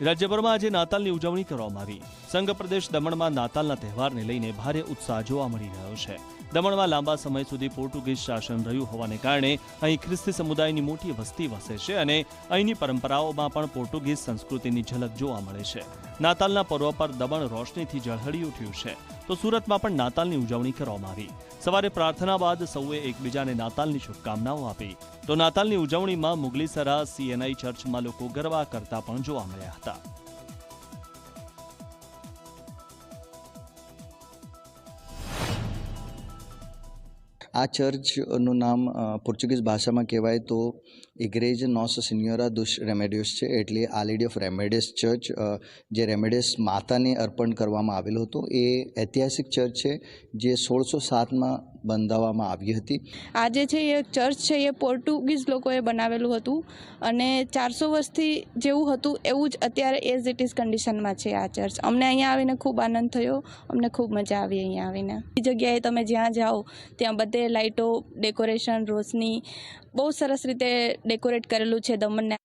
રાજ્યભરમાં આજે નાતાલની ઉજવણી કરવામાં આવી. સંઘ પ્રદેશ દમણમાં નાતાલના તહેવારને લઈને ભારે ઉત્સાહ જોવા મળી રહ્યો છે. દમણમાં લાંબા સમય સુધી પોર્ટુગીઝ શાસન રહ્યું હોવાને કારણે અહીં ખ્રિસ્તી સમુદાયની મોટી વસ્તી વસે છે અને અહીંની પરંપરાઓમાં પણ પોર્ટુગીઝ સંસ્કૃતિની ઝલક જોવા મળે છે. નાતાલના પર્વ પર દમણ રોશનીથી ઝળહળી ઉઠ્યું છે. તો સુરતમાં પણ નાતાલની ઉજવણી કરવામાં આવી. સવારે પ્રાર્થના બાદ સૌએ એકબીજાને નાતાલની શુભકામનાઓ આપી. તો નાતાલની ઉજવણીમાં મુગલીસરા સીએનઆઈ ચર્ચમાં લોકો ગરબા કરતા પણ જોવા મળ્યા હતા. આ ચર્ચનું નામ પોર્ચુગીઝ ભાષામાં કહેવાય તો ઇગ્રેજ નોસ સિન્યોરા દુશ રેમેડિયસ છે, એટલે આ લેડી ઓફ રેમેડિયસ ચર્ચ જે રેમેડિયસ માતાને અર્પણ કરવામાં આવેલું હતું. એ ઐતિહાસિક ચર્ચ છે, જે સોળસો સાતમાં બંધાવવામાં આવી હતી. આ જે છે એ ચર્ચ છે એ પોર્ટુગીઝ લોકોએ બનાવેલું હતું અને ચારસો વર્ષથી જેવું હતું એવું જ અત્યારે એઝ ઇટ ઇઝ કન્ડિશનમાં છે આ ચર્ચ. અમને અહીંયા આવીને ખૂબ આનંદ થયો, અમને ખૂબ મજા આવી અહીંયા આવીને. એ જગ્યાએ તમે જ્યાં જાઓ, ત્યાં બધે લાઇટો ડેકોરેશન, રોશની, બહુ સરસ રીતે ડેકોરેટ કરેલું છે દમણને.